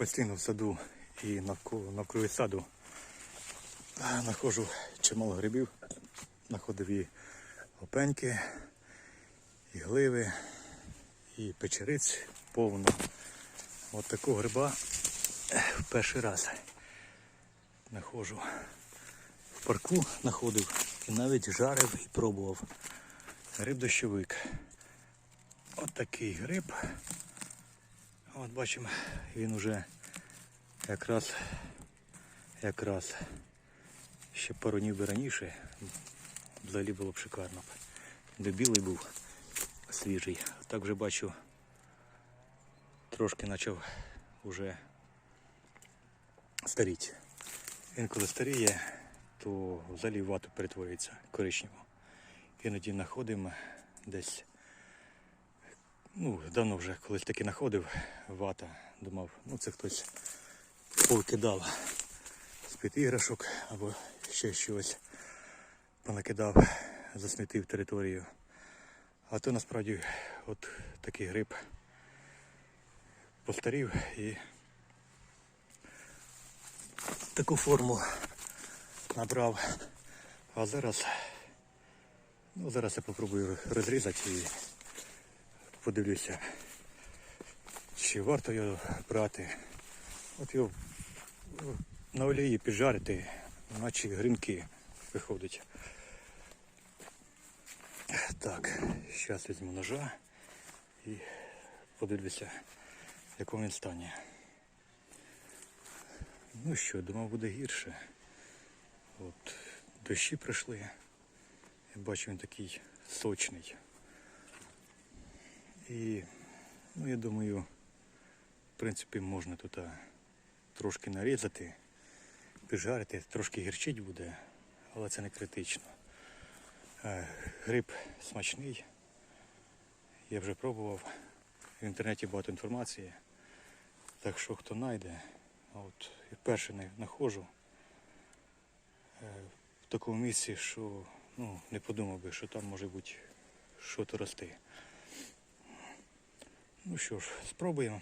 постійно в саду і навколо навкруги саду знаходжу чимало грибів. Знаходив і опеньки, і гливи, і печериць повно. От такого гриба в перший раз знаходжу. В парку знаходив і навіть жарив і пробував. Гриб дощовик. От такий гриб. От бачимо, він уже якраз якраз ще пару днів би раніше взагалі було б шикарно. Де білий був свіжий. Так вже бачу, трошки почав уже старіти. Він коли старіє, то взагалі вату перетворюється коричнево. Іноді знаходимо десь Ну, давно вже колись таки знаходив вата. Думав, ну це хтось повикидав з-під іграшок або ще щось понакидав, засмітив територію. А то насправді от такий гриб постарів і таку форму набрав. А зараз, ну зараз я попробую розрізати і подивлюся, чи варто його брати. От його ну, на олії піджарити, наче гринки виходить. Так, зараз візьму ножа і подивлюся, в якому він стані. Ну що, думав буде гірше. От, дощі прийшли. Я бачу він такий сочний. І, ну, я думаю, в принципі, можна тут трошки нарізати, піджарити, трошки гірчить буде, але це не критично. Гриб смачний. Я вже пробував. В інтернеті багато інформації. Так що хто знайде, от вперше не знаходжу е, в такому місці, що ну, не подумав би, що там може бути що то рости. Ну що ж, спробуємо.